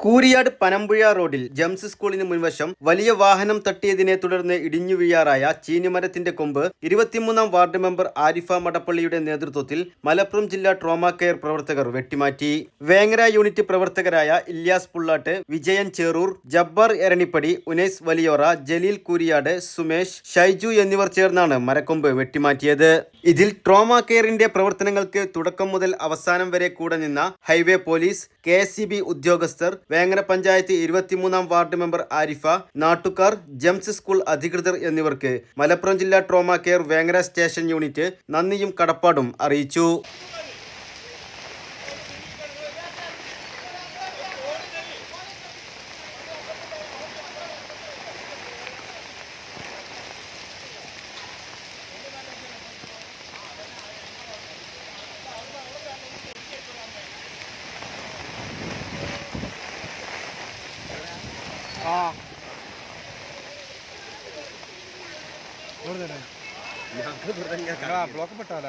കൂരിയാട് പനമ്പുഴ റോഡിൽ ജംസ് സ്കൂളിന് മുൻവശം വലിയ വാഹനം തട്ടിയതിനെ തുടർന്ന് ഇടിഞ്ഞു വീഴാറായ ചീനിമരത്തിന്റെ കൊമ്പ് ഇരുപത്തിമൂന്നാം വാർഡ് മെമ്പർ ആരിഫ മടപ്പള്ളിയുടെ നേതൃത്വത്തിൽ മലപ്പുറം ജില്ലാ ട്രോമ കെയർ പ്രവർത്തകർ വെട്ടിമാറ്റി. വേങ്ങര യൂണിറ്റ് പ്രവർത്തകരായ ഇല്യാസ് പുള്ളാട്ട് വിജയൻ ചേറൂർ ജബ്ബാർ എരണിപ്പടി ഉനൈസ് വലിയോറ ജലീൽ കൂരിയാട് സുമേഷ് ഷൈജു എന്നിവർ ചേർന്നാണ് മരക്കൊമ്പ് വെട്ടിമാറ്റിയത്. ഇതിൽ ട്രോമ കെയറിന്റെ പ്രവർത്തനങ്ങൾക്ക് തുടക്കം മുതൽ അവസാനം വരെ കൂടെ നിന്ന ഹൈവേ പോലീസ് കെ ഉദ്യോഗസ്ഥർ വേങ്ങര പഞ്ചായത്ത് ഇരുപത്തിമൂന്നാം വാർഡ് മെമ്പർ ആരിഫ നാട്ടുകാർ ജംസ് സ്കൂൾ അധികൃതർ എന്നിവർക്ക് മലപ്പുറം ജില്ലാ trauma care Vengara station unit നന്ദിയും കടപ്പാടും അറിയിച്ചു. ஆ ನೋಡಿದೆ ಬ್ಲಾಕ್ ಬಿಟ್ಟಾಲ